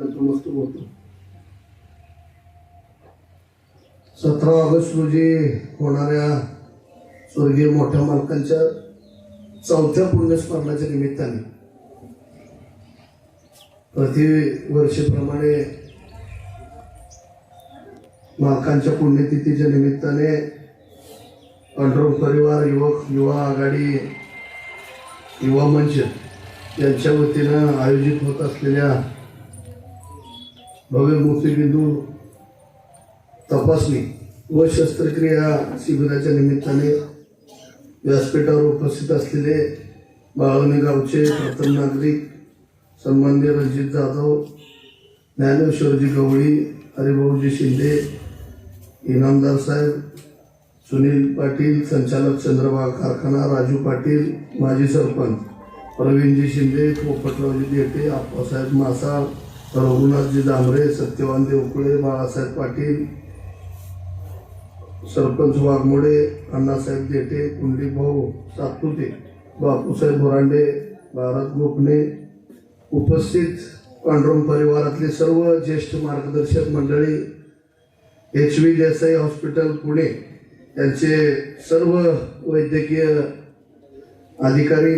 मस्त बोलतो. सतरा ऑगस्ट रोजी होणाऱ्या स्वर्गीय मोठ्या मालकांच्या चौथ्या पुण्यस्मरणाच्या निमित्ताने प्रतिवर्षीप्रमाणे मालकांच्या पुण्यतिथीच्या निमित्ताने पांडुरंग परिवार युवक युवा आघाडी युवा मंच यांच्या वतीनं आयोजित होत असलेल्या भव्य मोतीबिंदू तपासणी व शस्त्रक्रिया शिबिराच्या निमित्ताने व्यासपीठावर उपस्थित असलेले बाळवणी गावचे प्रथम नागरिक सन्मान्य रणजित जाधव ज्ञानेश्वरजी गवळी हरिभाऊजी शिंदे इनामदार साहेब सुनील पाटील संचालक चंद्रबाग कारखाना राजू पाटील माजी सरपंच प्रवीणजी शिंदे पोपटरावजी देटे आप्पासाहेब मासाळ रघुनाथजी दामरे सत्यवान देवकुळे बाळासाहेब पाटील सरपंच वाघमोडे अण्णासाहेब जेठे कुंडलिक भाऊ सातपुते बापूसाहेब बोरांडे भारत गोपणे उपस्थित पांडुरंग परिवारातले सर्व ज्येष्ठ मार्गदर्शक मंडळी H V Desai hospital Pune यांचे सर्व वैद्यकीय अधिकारी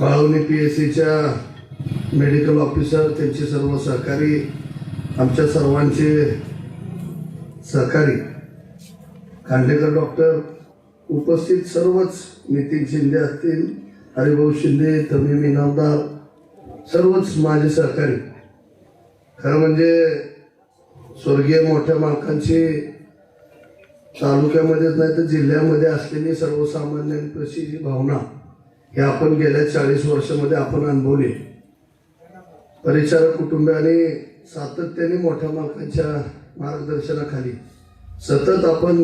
बाळवणी पी एस सीच्या मेडिकल ऑफिसर त्यांचे सर्व सहकारी आमच्या सर्वांचे सहकारी. खांडेकर डॉक्टर उपस्थित सर्वच नितीन शिंदे असतील हरिभाऊ शिंदे तमीम इनामदार सर्वच माझे सहकारी. खरं म्हणजे स्वर्गीय मोठ्या मालकांची तालुक्यामध्येच नाही तर जिल्ह्यामध्ये असलेली सर्वसामान्यांची जी भावना हे आपण गेल्या चाळीस वर्षामध्ये आपण अनुभवली. परिचारक कुटुंबियाने सातत्याने मोठ्या मालकांच्या मार्गदर्शनाखाली सतत आपण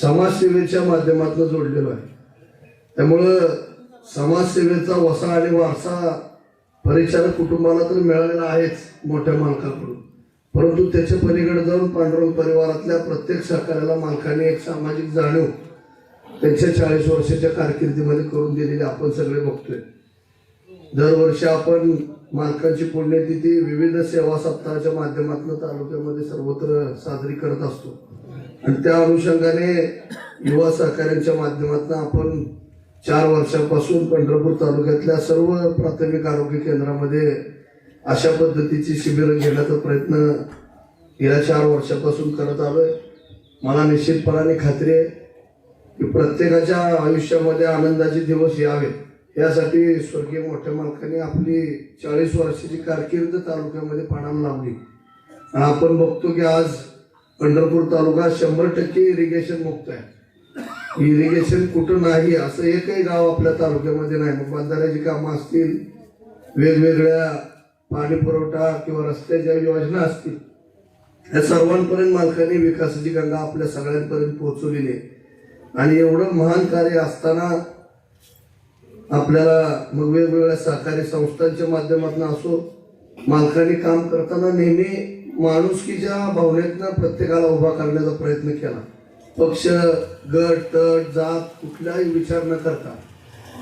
समाजसेवेच्या माध्यमातून जोडलेलो आहे. त्यामुळं समाजसेवेचा वसा आणि वारसा परिचारक कुटुंबाला तर मिळालेला आहेच मोठ्या मालकाकडून. परंतु त्याच्या पलीकडे जाऊन पांडुरंग परिवारातल्या प्रत्येक सहकार्याला मालकाने एक सामाजिक जाणीव त्यांच्या चाळीस वर्षाच्या कारकिर्दीमध्ये करून दिलेली आपण सगळे बघतोय. दरवर्षी आपण मालकांची पुण्यतिथी विविध सेवा सप्ताहाच्या माध्यमातून तालुक्यामध्ये सर्वत्र साजरी करत असतो. आणि त्या अनुषंगाने युवा सहकार्यांच्या माध्यमातून आपण चार वर्षापासून पंढरपूर तालुक्यातल्या सर्व प्राथमिक आरोग्य केंद्रामध्ये अशा पद्धतीची शिबिरं घेण्याचा प्रयत्न गेल्या चार वर्षापासून करत आलो आहे मला निश्चितपणाने खात्री आहे की प्रत्येकाच्या आयुष्यामध्ये आनंदाचे दिवस यावेत. यासाठी स्वर्गीय मोठ्या मालकाने आपली चाळीस वर्षाची कारकीर्द तालुक्यामध्ये पाणाला लावली. आणि आपण बघतो की आज पंढरपूर तालुका शंभर टक्के इरिगेशन मुक्त आहे. इरिगेशन कुठं नाही असं एकही गाव आपल्या तालुक्यामध्ये नाही. मग बांधाऱ्याची कामं असतील वेगवेगळ्या पाणी पुरवठा किंवा रस्त्याच्या योजना असतील या सर्वांपर्यंत मालकाने विकासाची गंगा आपल्या सगळ्यांपर्यंत पोहोचवलेली आहे. आणि एवढं महान कार्य असताना आपल्याला मग वेगवेगळ्या सहकारी संस्थांच्या माध्यमातून असो मालकाने काम करताना नेहमी माणुसकीच्या भावनेतनं प्रत्येकाला उभा करण्याचा प्रयत्न केला. पक्ष गट तट जात कुठलाही विचार न करता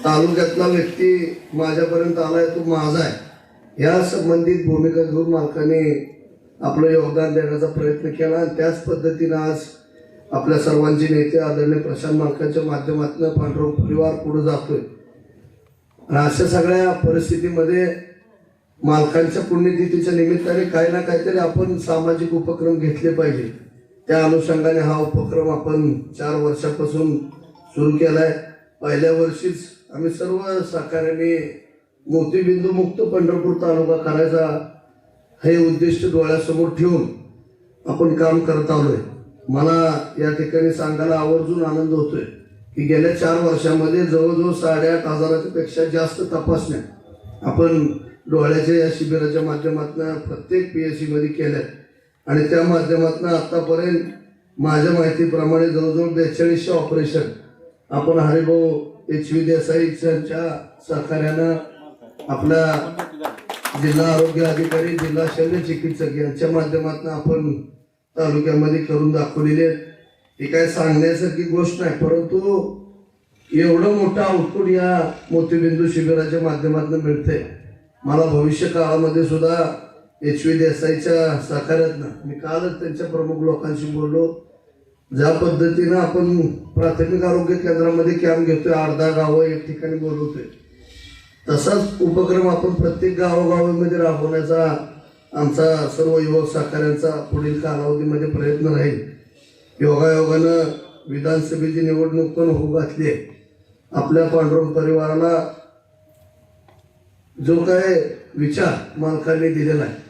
तालुक्यातला व्यक्ती माझ्यापर्यंत आलाय तो माझा आहे. या संबंधित भूमिका घेऊन मालकाने आपलं योगदान देण्याचा प्रयत्न केला आणि त्याच पद्धतीनं आज आपल्या सर्वांचे नेते आदरणीय प्रशांत मालकांच्या माध्यमातून पांडुरंग परिवार पुढे जातोय. आणि अशा सगळ्या परिस्थितीमध्ये मालकांच्या पुण्यतिथीच्या निमित्ताने काही ना काहीतरी आपण सामाजिक उपक्रम घेतले पाहिजे त्या अनुषंगाने हा उपक्रम आपण चार वर्षापासून सुरू केला आहे पहिल्या वर्षीच आम्ही सर्व सहकार्याने मोतीबिंदू मुक्त पंढरपूर तालुका करायचा हे उद्दिष्ट डोळ्यासमोर ठेवून आपण काम करत आलोय. मला या ठिकाणी सांगायला आवर्जून आनंद होतोय. की गेल्या चार वर्षामध्ये जवळजवळ साडेआठ हजाराच्या पेक्षा जास्त तपासण्या आपण डोळ्याच्या या शिबिराच्या माध्यमातून प्रत्येक पी एस सीमध्ये केल्या आणि त्या माध्यमातून आत्तापर्यंत माझ्या माहितीप्रमाणे जवळजवळ बेचाळीसशे ऑपरेशन आपण हरिभाऊ एच व्ही देसाई यांच्या सहकार्यानं आपला जिल्हा आरोग्य अधिकारी जिल्हा शल्य चिकित्सक यांच्या माध्यमातून आपण तालुक्यामध्ये करून दाखवलेले आहेत. ही काय सांगण्यासारखी गोष्ट नाही परंतु एवढं मोठं आउटपुट या मोतीबिंदू शिबिराच्या माध्यमातून मिळते मला भविष्य काळामध्ये सुद्धा एच व्ही देसाईच्या सहकार्यातनं मी कालच त्यांच्या प्रमुख लोकांशी बोललो ज्या पद्धतीनं आपण प्राथमिक आरोग्य केंद्रामध्ये कॅम्प घेतोय अर्धा गावं एक ठिकाणी बोलवतोय. तसाच उपक्रम आपण प्रत्येक गावोगावामध्ये राबवण्याचा आमचा सर्व युवक सहकाऱ्यांचा पुढील कालावधीमध्ये प्रयत्न राहील. योगायोगानं विधानसभेची निवडणूक पण होऊ घातली आहे. आपल्या पांडुरंग परिवाराला जो काय विचार मालकांनी दिलेला आहे.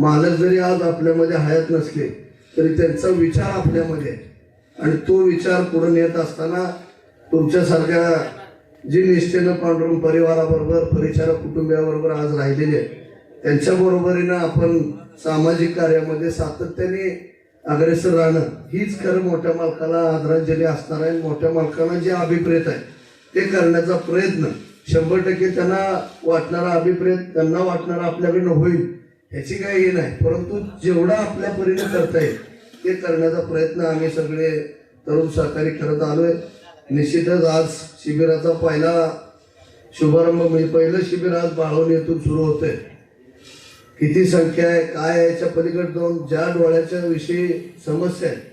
मालक जरी आज आपल्यामध्ये हयात नसले तरी त्यांचा विचार आपल्यामध्ये आहे. आणि तो विचार पुढे नेत असताना तुमच्यासारख्या जी निष्ठेनं पांडुरंग परिवाराबरोबर परिचारक कुटुंबियाबरोबर आज राहिलेले आहे त्यांच्या बरोबरीनं आपण सामाजिक कार्यामध्ये सातत्याने अग्रेसर राहणं हीच खरं मोठ्या मालकाला आदरांजली असणार आहे मोठ्या मालकाला जे अभिप्रेत आहे ते करण्याचा प्रयत्न शंभर टक्के त्यांना वाटणारा अभिप्रेत त्यांना वाटणारा आपल्याकडनं होईल ह्याची काही हे नाही. परंतु जेवढा आपल्या परीने करता येईल ते करण्याचा प्रयत्न आम्ही सगळे तरुण सहकारी करत आहे निश्चितच आज शिबिराचा पहिला शुभारंभ म्हणजे पहिलं शिबिर आज बाळवणी येथून सुरू होतं आहे किती संख्या आहे काय आहे याच्या पलीकडे जाऊन ज्या डोळ्याच्या विषयी समस्या आहे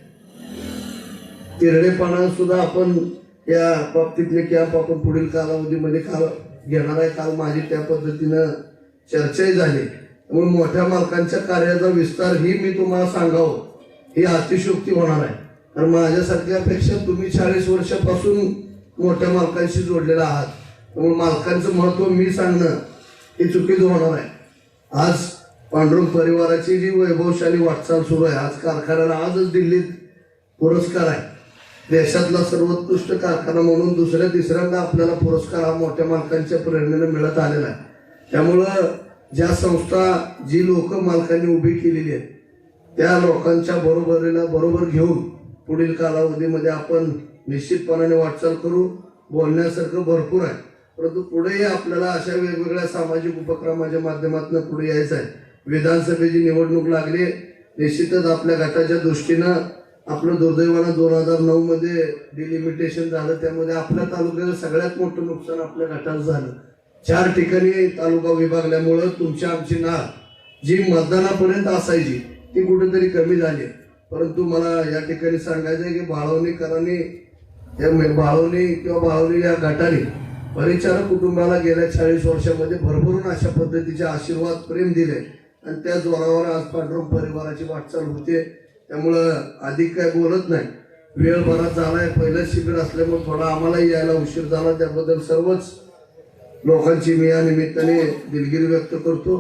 तिरडेपणा सुद्धा आपण या बाबतीतले कॅम्प आपण पुढील कालावधीमध्ये काल घेणार आहे. काल माझी त्या पद्धतीनं चर्चाही झाली. त्यामुळे मोठ्या मालकांच्या कार्याचा विस्तार ही मी तुम्हाला सांगावं. ही अतिशोक्ती होणार आहे. कारण माझ्यासारख्यापेक्षा तुम्ही चाळीस वर्षापासून मोठ्या मालकांशी जोडलेला आहात. त्यामुळे मालकांचं महत्त्व मी सांगणं हे चुकीचं होणार आहे. आज पांडुरंग परिवाराची जी वैभवशाली वाटचाल सुरू आहे आज कारखान्याला आजच दिल्लीत पुरस्कार आहे. देशातला सर्वोत्कृष्ट कारखाना म्हणून दुसऱ्या तिसऱ्यांदा आपल्याला पुरस्कार हा मोठ्या मालकांच्या प्रेरणेने मिळत आलेला आहे. त्यामुळं ज्या संस्था जी लोक मालकांनी उभी केलेली आहेत त्या लोकांच्या बरोबरीला बरोबर घेऊन पुढील कालावधीमध्ये आपण निश्चितपणाने वाटचाल करू. बोलण्यासारखं भरपूर आहे. परंतु पुढेही आपल्याला अशा वेगवेगळ्या सामाजिक उपक्रमाच्या माध्यमातून पुढे यायचं आहे. विधानसभेची निवडणूक लागली निश्चितच आपल्या गटाच्या दृष्टीनं आपलं दुर्दैवानं दोन हजार नऊ मध्ये डिलिमिटेशन झालं. त्यामध्ये आपल्या तालुक्याचं सगळ्यात मोठं नुकसान आपल्या गटाचं झालं. चार ठिकाणी तालुका विभागल्यामुळं तुमची आमची नाळ जी मतदानापर्यंत असायची ती कुठेतरी कमी झाली परंतु मला या ठिकाणी सांगायचं आहे की बाळवणीकरांनी या बाळवणी किंवा बाळवणी या गटाने परिचारक कुटुंबाला गेल्या चाळीस वर्षामध्ये भरभरून अशा पद्धतीचे आशीर्वाद प्रेम दिले. आणि त्या जोरावर आज पांडुरंग परिवाराची वाटचाल होते. त्यामुळं अधिक काय बोलत नाही. वेळ बराच आहे पहिलं शिबिर असल्यामुळे थोडा आम्हालाही यायला उशीर झाला. त्याबद्दल सर्वच लोकांची मी या निमित्ताने दिलगिरी व्यक्त करतो.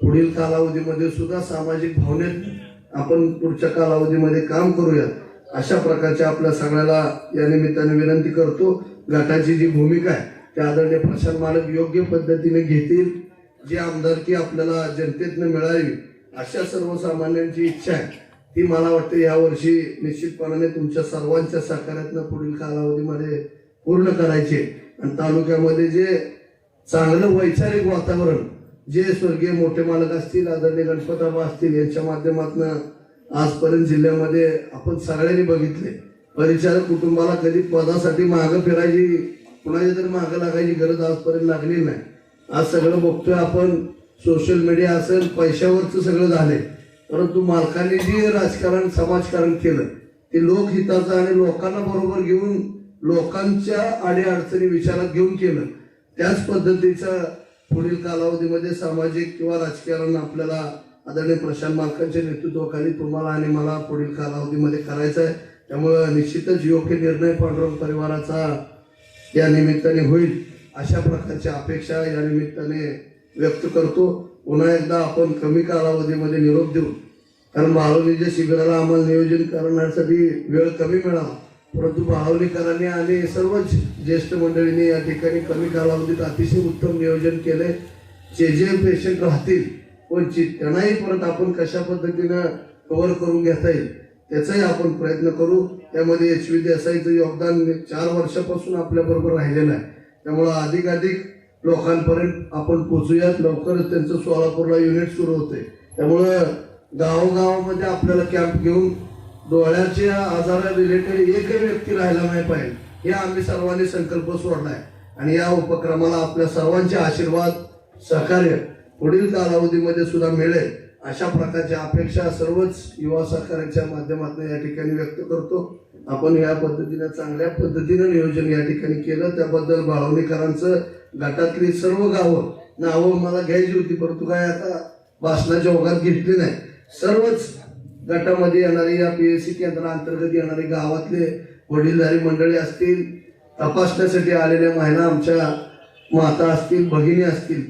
पुढील कालावधीमध्ये सुद्धा सामाजिक भावनेत आपण पुढच्या कालावधीमध्ये काम करूया अशा प्रकारच्या आपल्या सगळ्याला या निमित्ताने विनंती करतो. गटाची जी भूमिका आहे त्या आदरणीय प्रशांत मालक योग्य पद्धतीने घेतील जी आमदारकी आपल्याला जनतेतनं मिळावी अशा सर्वसामान्यांची इच्छा आहे. ती मला वाटते यावर्षी निश्चितपणाने तुमच्या सर्वांच्या सहकार्यातनं पुढील कालावधीमध्ये पूर्ण करायचे. आणि तालुक्यामध्ये जे चांगलं वैचारिक वातावरण जे स्वर्गीय मोठे मालक असतील आदरणीय गणपतबा असतील यांच्या माध्यमातून आजपर्यंत जिल्ह्यामध्ये आपण सगळ्यांनी बघितले. परिचारक कुटुंबाला कधी पदासाठी मागं फिरायची कुणाच्या तरी मागं लागायची गरज आजपर्यंत लागली नाही. आज सगळं बघतोय आपण सोशल मीडिया असेल पैशावरचं सगळं झालंय. परंतु मालकांनी जे राजकारण समाजकारण केलं ते लोकहिताचं आणि लोकांना बरोबर घेऊन लोकांच्या अडीअडचणी विचारात घेऊन केलं. त्याच पद्धतीचं पुढील कालावधीमध्ये सामाजिक किंवा राजकारण आपल्याला आदरणीय प्रशांत मालकांच्या नेतृत्वाखाली तुम्हाला आणि मला पुढील कालावधीमध्ये करायचं आहे त्यामुळं निश्चितच योग्य निर्णय पांडुरंग परिवाराचा या निमित्ताने होईल अशा प्रकारच्या अपेक्षा या निमित्ताने व्यक्त करतो. पुन्हा एकदा आपण कमी कालावधीमध्ये निरोप देऊ. कारण महावलीच्या शिबिराला आम्हाला नियोजन करण्यासाठी वेळ कमी मिळाला. परंतु महावलीकरांनी आणि सर्वच ज्येष्ठ मंडळींनी या ठिकाणी कमी कालावधीत अतिशय उत्तम नियोजन केले. जे जे पेशंट राहतील पण त्यांनाही परत आपण कशा पद्धतीनं कव्हर करून घेता येईल? त्याचाही आपण प्रयत्न करू. त्यामध्ये एच व्ही देसाईचं योगदान चार वर्षापासून आपल्याबरोबर राहिलेलं आहे. त्यामुळं अधिकाधिक लोकांपर्यंत आपण पोचूयात लवकरच त्यांचं सोलापूरला युनिट सुरू होते त्यामुळं गावोगावामध्ये आपल्याला कॅम्प घेऊन डोळ्याच्या आजारा रिलेटेड एकही व्यक्ती राहायला नाही पाहिजे. हे आम्ही सर्वांनी संकल्प सोडला आहे. आणि या उपक्रमाला आपल्या सर्वांचे आशीर्वाद सहकार्य पुढील कालावधीमध्ये सुद्धा मिळेल. अशा प्रकारच्या अपेक्षा सर्वच युवा सहकार्याच्या माध्यमातून या ठिकाणी व्यक्त करतो. आपण या पद्धतीने चांगल्या पद्धतीनं नियोजन या ठिकाणी केलं. त्याबद्दल बाळवणीकरांचं गटातली सर्व गावं नावं मला घ्यायची होती परंतु काय आता भाषणाच्या ओघात घेतली नाही. सर्वच गटामध्ये येणारी या पी एस सी केंद्राअंतर्गत येणारी गावातले वडीलधारी मंडळी असतील तपासण्यासाठी आलेल्या महिला आमच्या माता असतील भगिनी असतील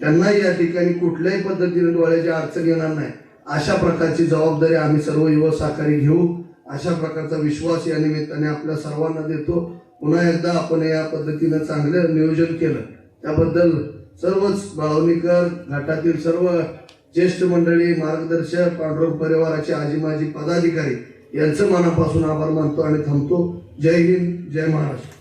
त्यांना या ठिकाणी कुठल्याही पद्धतीने डोळ्याची अडचण येणार नाही. अशा प्रकारची जबाबदारी आम्ही सर्व युवक सहकारी घेऊ. अशा प्रकारचा विश्वास या निमित्ताने आपल्या सर्वांना देतो. पुन्हा एकदा आपण या पद्धतीनं चांगलं नियोजन केलं. त्याबद्दल सर्वच बाळवणीकर घाटातील सर्व ज्येष्ठ मंडळी मार्गदर्शक पांडुरंग परिवाराचे आजी माजी पदाधिकारी यांचं मनापासून आभार मानतो आणि थांबतो. जय हिंद जय महाराष्ट्र.